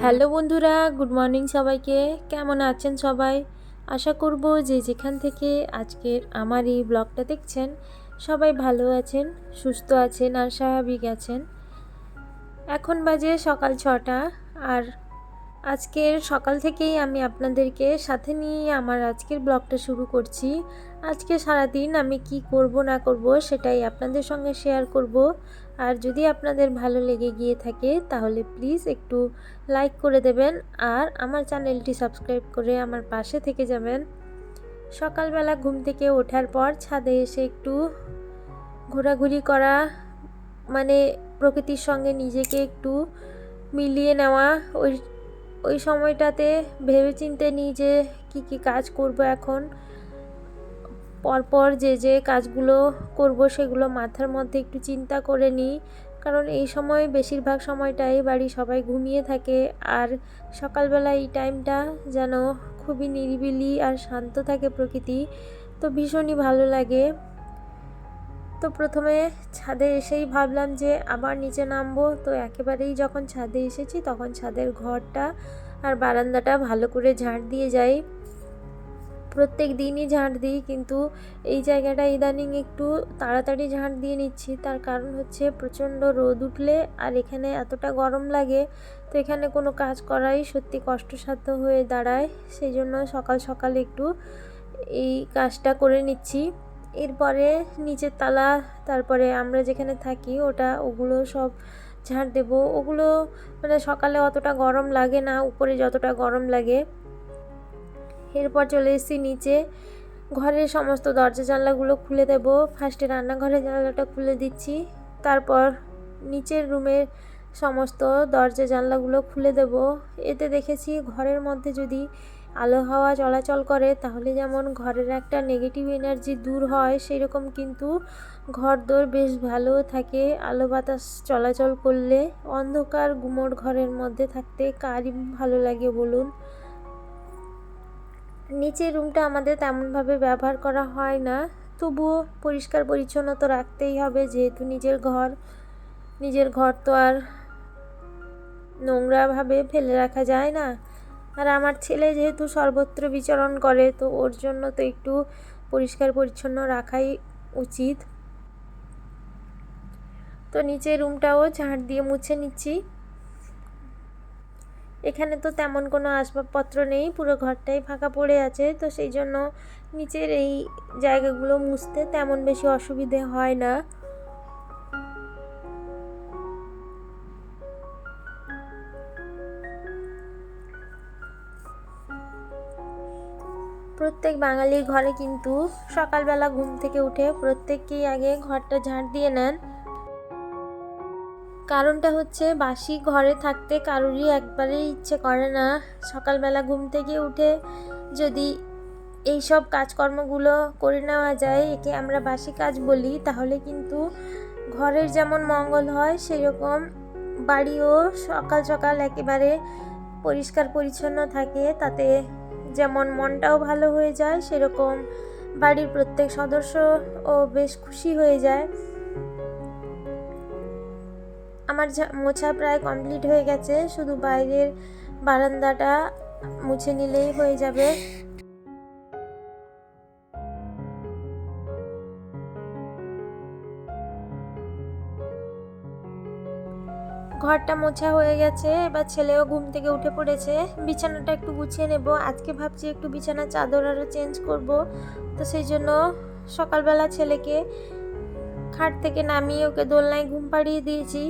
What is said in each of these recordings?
Hello বন্ধুরা, good morning সবাইকে। কেমন আছেন সবাই? আশা করব যে যেখান থেকে আজকের আমার এই ব্লগটা দেখছেন, সবাই ভালো আছেন, সুস্থ আছেন আর স্বাভাবিক আছেন। এখন বাজে সকাল ছটা আর আজকের সকাল থেকেই আমি আপনাদেরকে সাথে নিয়ে আমার আজকের ব্লগটা শুরু করছি। আজকে সারাদিন আমি কি করব না করব সেটাই আপনাদের সঙ্গে শেয়ার করব। আর যদি আপনাদের ভালো লেগে গিয়ে থাকে, তাহলে প্লিজ একটু লাইক করে দেবেন আর আমার চ্যানেলটি সাবস্ক্রাইব করে আমার পাশে থেকে যাবেন। সকালবেলা ঘুম থেকে ওঠার পর ছাদে এসে একটু ঘোরাঘুরি করা মানে প্রকৃতির সঙ্গে নিজেকে একটু মিলিয়ে নেওয়া, ওই ওই সময়টাতে ভেবে চিনতে নিই যে কী কী কাজ করব এখন। পরপর যে যে কাজগুলো করব সেগুলো মাথার মধ্যে একটু চিন্তা করে নিই। কারণ এই সময় বেশিরভাগ সময়টাই বাড়ি সবাই ঘুমিয়ে থাকে আর সকালবেলা এই টাইমটা যেন খুবই নিরিবিলি আর শান্ত থাকে প্রকৃতি, তো ভীষণই ভালো লাগে। তো প্রথমে ছাদে এসেই ভাবলাম যে আবার নিচে নামবো, তো একেবারেই যখন ছাদে এসেছি তখন ছাদের ঘরটা আর বারান্দাটা ভালো করে ঝাড় দিয়ে যাই। প্রত্যেক দিনই ঝাঁট দিই, কিন্তু এই জায়গাটা ইদানিং একটু তাড়াতাড়ি ঝাঁট দিয়ে নিচ্ছি। তার কারণ হচ্ছে প্রচণ্ড রোদ উঠলে আর এখানে এতটা গরম লাগে, তো এখানে কোনো কাজ করাই সত্যি কষ্টসাধ্য হয়ে দাঁড়ায়। সেই জন্য সকাল সকাল একটু এই কাজটা করে নিচ্ছি। এরপরে নিচের তালা, তারপরে আমরা যেখানে থাকি ওটা, ওগুলো সব ঝাড় দেবো। ওগুলো মানে সকালে অতটা গরম লাগে না, উপরে যতটা গরম লাগে। এরপর চলে এসেছি নিচে। ঘরের সমস্ত দরজা জানলাগুলো খুলে দেব। ফার্স্টে রান্নাঘরের জানলাটা খুলে দিচ্ছি। তারপর নিচের রুমের সমস্ত দরজা জানলাগুলো খুলে দেব। এতে দেখেছি ঘরের মধ্যে যদি আলো হাওয়া চলাচল করে, তাহলে যেমন ঘরের একটা নেগেটিভ এনার্জি দূর হয় সেই রকম কিন্তু ঘর দোর বেশ ভালো থাকে। আলো বাতাস চলাচল করলে অন্ধকার গুমোট ঘরের মধ্যে থাকতে কারই ভালো লাগে বলুন? নিচের রুমটা আমাদের তেমনভাবে ব্যবহার করা হয় না। তবুও পরিষ্কার পরিচ্ছন্ন তো রাখতেই হবে, যেহেতু নিজের ঘর। নিজের ঘর তো আর নোংরাভাবে ফেলে রাখা যায় না। আর আমার ছেলে যেহেতু সর্বত্র বিচরণ করে, তো ওর জন্য তো একটু পরিষ্কার পরিচ্ছন্ন রাখাই উচিত। তো নিচের রুমটাও ঝাঁট দিয়ে মুছে নিচ্ছি। এখানে তো তেমন কোনো আসবাবপত্র নেই, পুরো ঘরটাই ফাঁকা পড়ে আছে, তো সেই জন্য নিচের এই জায়গাগুলো মুছতে তেমন বেশি অসুবিধে হয় না। প্রত্যেক বাঙালির ঘরে কিন্তু সকালবেলা ঘুম থেকে উঠে প্রত্যেককেই আগে ঘরটা ঝাঁট দিয়ে নেন। কারণটা হচ্ছে বাসি ঘরে থাকতে কারোরই একবারেই ইচ্ছে করে না। সকালবেলা ঘুম থেকে উঠে যদি এই সব কাজকর্মগুলো করে নেওয়া যায়, একে আমরা বাসি কাজ বলি, তাহলে কিন্তু ঘরের যেমন মঙ্গল হয়, সেরকম বাড়িও সকাল সকাল একেবারে পরিষ্কার পরিচ্ছন্ন থাকে। তাতে যেমন মনটাও ভালো হয়ে যায়, সেরকম বাড়ির প্রত্যেক সদস্য ও বেশ খুশি হয়ে যায়। আমার মোছা প্রায় কমপ্লিট হয়ে গেছে। শুধু বাইরের বারান্দাটা মুছে নিলেই হয়ে যাবে। ঘরটা মোছা হয়ে গেছে। এবার ছেলেও ঘুম থেকে উঠে পড়েছে। বিছানাটা একটু গুছিয়ে নেব। আজকে ভাবছি একটু বিছানা চাদর আরও চেঞ্জ করব। তো সেই জন্য সকালবেলা ছেলেকে খাট থেকে নামিয়ে ওকে দোলনায় ঘুম পাড়িয়ে দিয়েছি।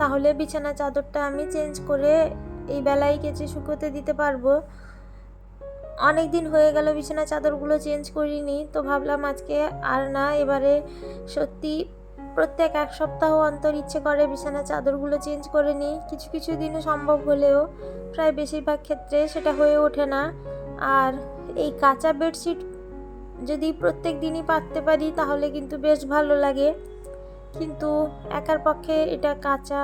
তাহলে বিছানা চাদরটা আমি চেঞ্জ করে এই বেলায় কেচে শুকোতে দিতে পারব। অনেক দিন হয়ে গেল বিছানা চাদরগুলো চেঞ্জ করিনি, তো ভাবলাম আজকে আর না, এবারে সত্যি প্রত্যেক এক সপ্তাহ অন্তর ইচ্ছে করে বিছানা চাদরগুলো চেঞ্জ করে নিই। কিছু কিছু দিনে সম্ভব হলেও প্রায় বেশিরভাগ ক্ষেত্রে সেটা হয়ে ওঠে না। আর এই কাঁচা বেডশিট যদি প্রত্যেক দিনই পাততে পারি, তাহলে কিন্তু বেশ ভালো লাগে। কিন্তু একার পক্ষে এটা কাঁচা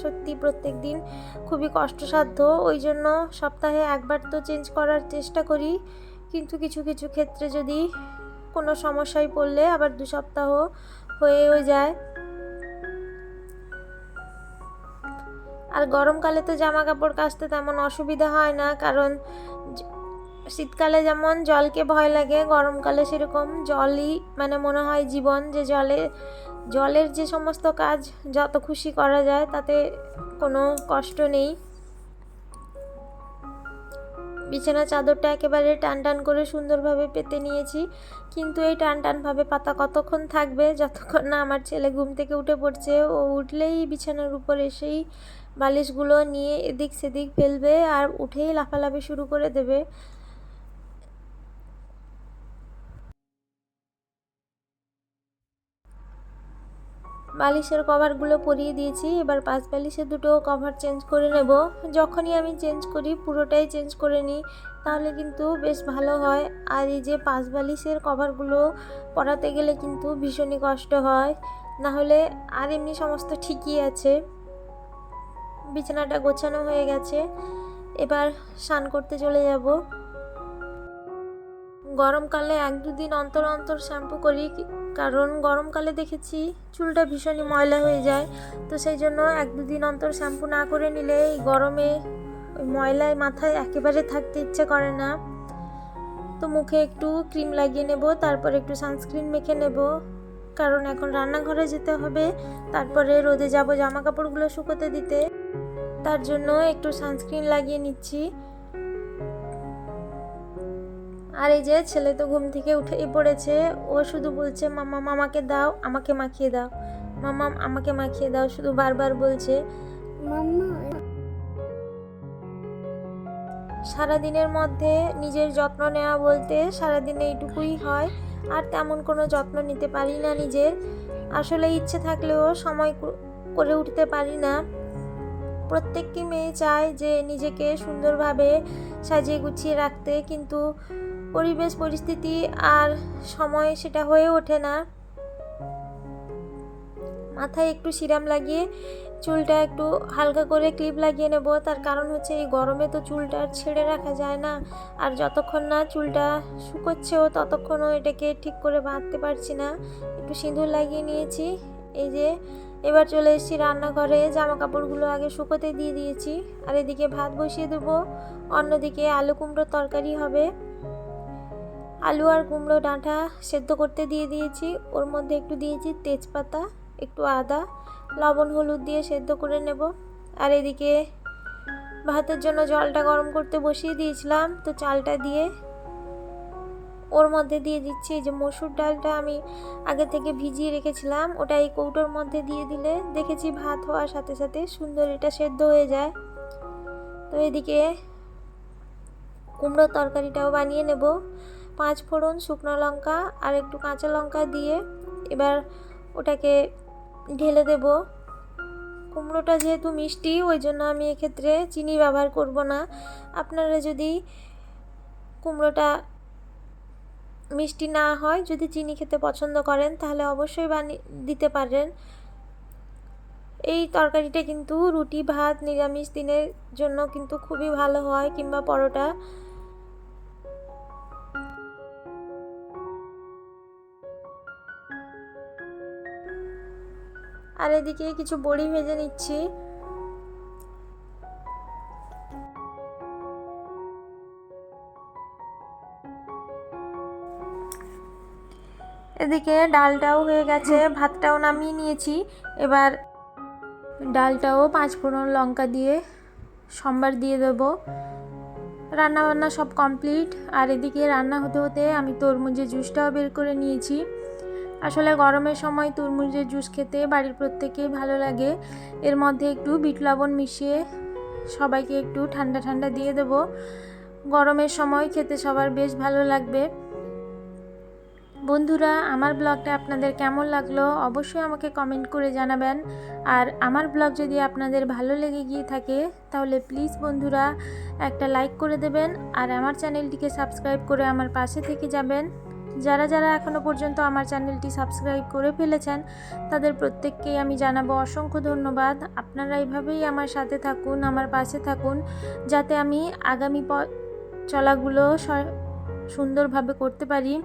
সত্যি প্রত্যেক দিন খুবই কষ্টসাধ্য। ওই জন্য সপ্তাহে একবার তো চেঞ্জ করার চেষ্টা করি। কিন্তু কিছু কিছু ক্ষেত্রে যদি কোনো সমস্যায় পড়লে আবার দু সপ্তাহ হয়েও যায়। আর গরমকালে তো জামা কাপড় কাচতে তেমন অসুবিধা হয় না, কারণ শীতকালে যেমন জলকে ভয় লাগে, গরমকালে সেরকম জলই মানে মনে হয় জীবন যে জলে জলের যে সমস্ত কাজ যত খুশি করা যায়, তাতে কোনো কষ্ট নেই। বিছানা চাদরটা একেবারে টান টান করে সুন্দরভাবে পেতে নিয়েছি। কিন্তু এই টান টানভাবে পাতা কতক্ষণ থাকবে, যতক্ষণ না আমার ছেলে ঘুম থেকে উঠে পড়ছে, ও উঠলেই বিছানার উপর এসেই বালিশগুলো নিয়ে এদিক সেদিক ফেলবে আর উঠেই লাফালাফি শুরু করে দেবে। বালিশের কভারগুলো পরিয়ে দিয়েছি, এবার পাঁচ বালিশের দুটো কভার চেঞ্জ করে নেব। যখনই আমি চেঞ্জ করি, পুরোটাই চেঞ্জ করে নিই, তাহলে কিন্তু বেশ ভালো হয়। আর এই যে পাঁচ বালিশের কভারগুলো পরাতে গেলে কিন্তু ভীষণই কষ্ট হয়। না হলে আর এমনি সমস্ত ঠিকই আছে। বিছানাটা গোছানো হয়ে গেছে। এবার স্নান করতে চলে যাব। গরমকালে এক দুদিন অন্তর অন্তর শ্যাম্পু করি, কারণ গরমকালে দেখেছি চুলটা ভীষণই ময়লা হয়ে যায়। তো সেই জন্য এক দুদিন অন্তর শ্যাম্পু না করে নিলে এই গরমে ওই ময়লায় মাথায় একেবারে থাকতে ইচ্ছে করে না। তো মুখে একটু ক্রিম লাগিয়ে নেব, তারপর একটু সানস্ক্রিন মেখে নেব, কারণ এখন রান্নাঘরে যেতে হবে, তারপরে রোদে যাব জামা কাপড়গুলো শুকোতে দিতে। তার জন্য একটু সানস্ক্রিন লাগিয়ে নিচ্ছি। আর এই যে ছেলে তো ঘুম থেকে উঠেই পড়েছে ও শুধু বলছে মামা মামাকে দাও আমাকে মাখিয়ে দাও। মামা আমাকে মাখিয়ে দাও শুধু বারবার বলছে। সারাদিনের মধ্যে নিজের যত্ন নেওয়া বলতে সারাদিনে এইটুকুই হয় আর তেমন কোনো যত্ন নিতে পারি না নিজের। আসলে ইচ্ছে থাকলেও সময় করে উঠতে পারি না। প্রত্যেকটি মেয়ে চায় যে নিজেকে সুন্দরভাবে সাজিয়ে গুছিয়ে রাখতে, কিন্তু পরিবেশ, পরিস্থিতি আর সময় সেটা হয়ে ওঠে না। মাথায় একটু সিরাম লাগিয়ে, চুলটা একটু হালকা করে ক্লিপ লাগিয়ে নেব। তার কারণ হচ্ছে এই গরমে তো চুলটা ছেড়ে রাখা যায় না। আর যতক্ষণ না চুলটা শুকোচ্ছেও ততক্ষণও এটাকে ঠিক করে বাঁধতে পারছি না। একটু সিঁদুর লাগিয়ে নিয়েছি। এই যে এবার চলে এসেছি রান্নাঘরে জামা কাপড়গুলো আগে শুকোতে দিয়ে দিয়েছি। আর এদিকে ভাত বসিয়ে দেবো, অন্যদিকে আলু কুমড়োর তরকারি হবে। আলু আর কুমড়ো ডাঁটা সেদ্ধ করতে দিয়ে দিয়েছি। ওর মধ্যে একটু দিয়েছি তেজপাতা, একটু আদা, লবণ, হলুদ দিয়ে সেদ্ধ করে নেব। আর এদিকে ভাতের জন্য জলটা গরম করতে বসিয়ে দিয়েছিলাম, তো চালটা দিয়ে ওর মধ্যে দিয়ে দিচ্ছি। যে মসুর ডালটা আমি আগে থেকে ভিজিয়ে রেখেছিলাম, ওটা এই কৌটোর মধ্যে দিয়ে দিলে দেখেছি ভাত হওয়ার সাথে সাথে সুন্দর এটা সেদ্ধ হয়ে যায়। তো এদিকে কুমড়োর তরকারিটাও বানিয়ে নেব। পাঁচ ফোড়ন শুকনো লঙ্কা আর একটু কাঁচা লঙ্কা দিয়ে এবার ওটাকে ঢেলে দেব। কুমড়োটা যেহেতু মিষ্টি, ওই জন্য আমি এক্ষেত্রে চিনি ব্যবহার করব না। আপনারা যদি কুমড়োটা মিষ্টি না হয়, যদি চিনি খেতে পছন্দ করেন, তাহলে অবশ্যই বানিয়ে দিতে পারেন। এই তরকারিটা কিন্তু রুটি, ভাত, নিরামিষ দিনের জন্য কিন্তু খুবই ভালো হয়, কিংবা পরোটা। আর এদিকে কিছু বড়ি ভেজে নিচ্ছি। এদিকে ডালটাও হয়ে গেছে ভাতটাও নামিয়ে নিয়েছি। এবার ডালটাও পাঁচ ফোড়ন লঙ্কা দিয়ে সম্বার দিয়ে দেবো। রান্না বান্না সব কমপ্লিট। আর এদিকে রান্না হতে হতে আমি তরমুজের জুসটাও বের করে নিয়েছি। আসলে গরমের সময় তরমুজের জুস খেতে বাড়ির প্রত্যেকেই ভালো লাগে। এর মধ্যে একটু বিট লবণ মিশিয়ে সবাইকে একটু ঠান্ডা ঠান্ডা দিয়ে দেবো। গরমের সময় খেতে সবার বেশ ভালো লাগবে। বন্ধুরা, আমার ব্লগটা আপনাদের কেমন লাগল অবশ্যই আমাকে কমেন্ট করে জানাবেন। আর আমার ব্লগ যদি আপনাদের ভালো লেগে গিয়ে থাকে, তাহলে প্লিজ বন্ধুরা, একটা লাইক করে দেবেন আর আমার চ্যানেলটিকে সাবস্ক্রাইব করে আমার পাশে থেকে যাবেন। যারা যারা এখনও পর্যন্ত আমার চ্যানেলটি সাবস্ক্রাইব করে ফেলেছেন, তাদের প্রত্যেককেই আমি জানাব অসংখ্য ধন্যবাদ। আপনারা এইভাবেই আমার সাথে থাকুন, আমার পাশে থাকুন, যাতে আমি আগামী প, চলাগুলো সুন্দরভাবে করতে পারি।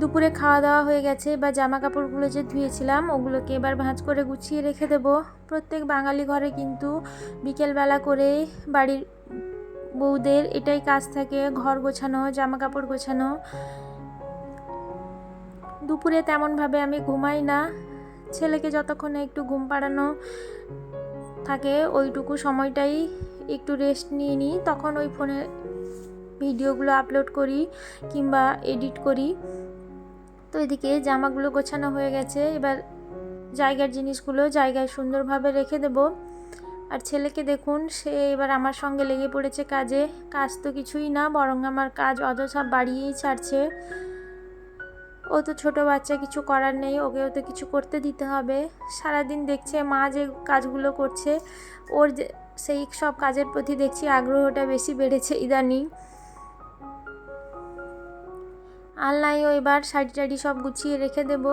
দুপুরে খাওয়া দাওয়া হয়ে গেছে বা জামা কাপড়গুলো যে ধুয়েছিলাম, ওগুলোকে এবার ভাঁজ করে গুছিয়ে রেখে দেব। প্রত্যেক বাঙালি ঘরে কিন্তু বিকেলবেলা করে বাড়ির বউদের এটাই কাজ থাকে, ঘর গোছানো জামা কাপড় গোছানো। দুপুরে তেমনভাবে আমি ঘুমাই না। ছেলেকে যতক্ষণে একটু ঘুম পাড়ানো থাকে, ওইটুকু সময়টাই একটু রেস্ট নিয়ে নিই। তখন ওই ফোনে ভিডিওগুলো আপলোড করি কিংবা এডিট করি। এদিকে জামাগুলো গোছানো হয়ে গেছে। এবার জায়গার জিনিসগুলো জায়গায় সুন্দরভাবে রেখে দেব। আর ছেলেকে দেখুন, সে এবার আমার সঙ্গে লেগে পড়েছে কাজে। কাজ তো কিছুই না, বরং আমার কাজ অযথা বাড়িয়েই ছাড়ছে। ও তো ছোটো বাচ্চা, কিছু করার নেই, ওকেও তো কিছু করতে দিতে হবে। সারাদিন দেখছে মা যে কাজগুলো করছে, ওর সেই সব কাজের প্রতি দেখছি আগ্রহটা বেশি বেড়েছে ইদানিং। আলনাইও এবার শাড়ি টাড়ি সব গুছিয়ে রেখে দেব।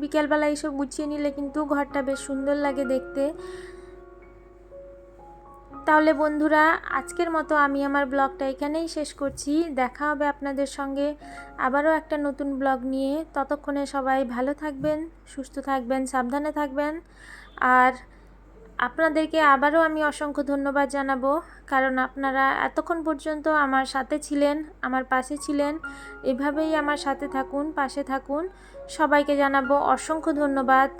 বিকেলবেলা এইসব গুছিয়ে নিলে কিন্তু ঘরটা বেশ সুন্দর লাগে দেখতে। তাহলে বন্ধুরা, আজকের মতো আমি আমার ব্লগটা এখানেই শেষ করছি। দেখা হবে আপনাদের সঙ্গে আবারও একটা নতুন ব্লগ নিয়ে। ততক্ষণে সবাই ভালো থাকবেন, সুস্থ থাকবেন, সাবধানে থাকবেন। আর আপনাদেরকে আবারও আমি অসংখ্য ধন্যবাদ জানাব, কারণ আপনারা এতক্ষণ পর্যন্ত আমার সাথে ছিলেন, আমার পাশে ছিলেন, এভাবেই আমার সাথে থাকুন, পাশে থাকুন। সবাইকে জানাব অসংখ্য ধন্যবাদ।